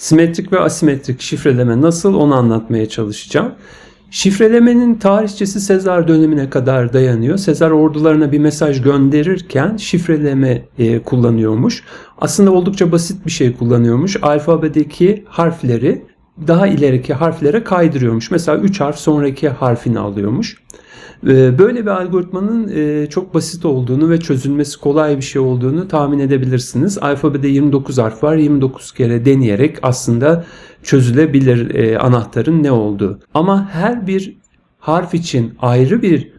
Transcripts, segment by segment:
Simetrik ve asimetrik şifreleme nasıl onu anlatmaya çalışacağım. Şifrelemenin tarihçesi Sezar dönemine kadar dayanıyor. Sezar ordularına bir mesaj gönderirken şifreleme e, kullanıyormuş. Aslında oldukça basit bir şey kullanıyormuş. Alfabedeki harfleri daha ileriki harflere kaydırıyormuş. Mesela 3 harf sonraki harfini alıyormuş. E, Böyle bir algoritmanın e, çok basit olduğunu ve çözülmesi kolay bir şey olduğunu tahmin edebilirsiniz. Alfabede 29 harf var. 29 kere deneyerek aslında çözülebilir e, anahtarın ne olduğu. Ama her bir harf için ayrı bir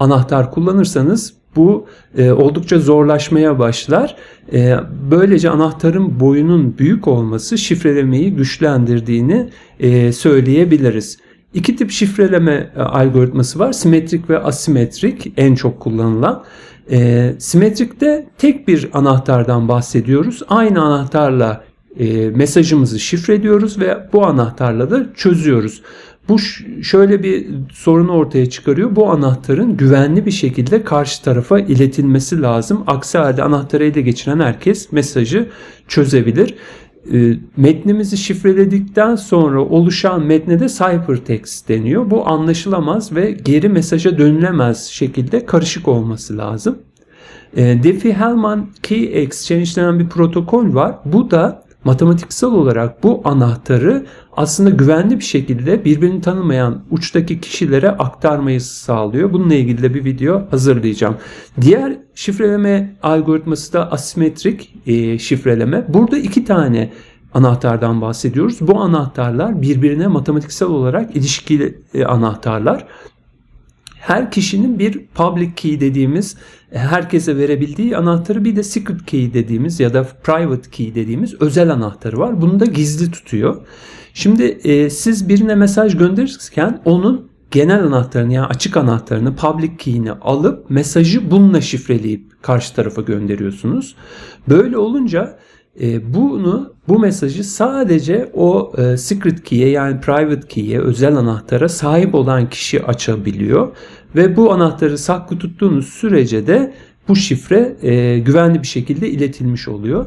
anahtar kullanırsanız bu e, oldukça zorlaşmaya başlar. E, böylece anahtarın boyunun büyük olması şifrelemeyi güçlendirdiğini e, söyleyebiliriz. İki tip şifreleme e, algoritması var. Simetrik ve asimetrik en çok kullanılan. E, simetrikte tek bir anahtardan bahsediyoruz. Aynı anahtarla e, mesajımızı şifreliyoruz ve bu anahtarla da çözüyoruz. Bu şöyle bir sorunu ortaya çıkarıyor. Bu anahtarın güvenli bir şekilde karşı tarafa iletilmesi lazım. Aksi halde anahtarı ele geçiren herkes mesajı çözebilir. E, metnimizi şifreledikten sonra oluşan metne de ciphertext deniyor. Bu anlaşılamaz ve geri mesaja dönülemez şekilde karışık olması lazım. E, Diffie-Hellman Key Exchange denen bir protokol var. Bu da matematiksel olarak bu anahtarı aslında güvenli bir şekilde birbirini tanımayan uçtaki kişilere aktarmayı sağlıyor. Bununla ilgili de bir video hazırlayacağım. Diğer şifreleme algoritması da asimetrik e, şifreleme. Burada iki tane anahtardan bahsediyoruz. Bu anahtarlar birbirine matematiksel olarak ilişkili e, anahtarlar her kişinin bir public key dediğimiz e, herkese verebildiği anahtarı bir de secret key dediğimiz ya da private key dediğimiz özel anahtarı var. Bunu da gizli tutuyor. Şimdi e, siz birine mesaj gönderirken onun genel anahtarını yani açık anahtarını public key'ini alıp mesajı bununla şifreleyip karşı tarafa gönderiyorsunuz. Böyle olunca e, bunu bu mesajı sadece o e, secret key'e yani private key'e özel anahtara sahip olan kişi açabiliyor ve bu anahtarı saklı tuttuğunuz sürece de bu şifre e, güvenli bir şekilde iletilmiş oluyor.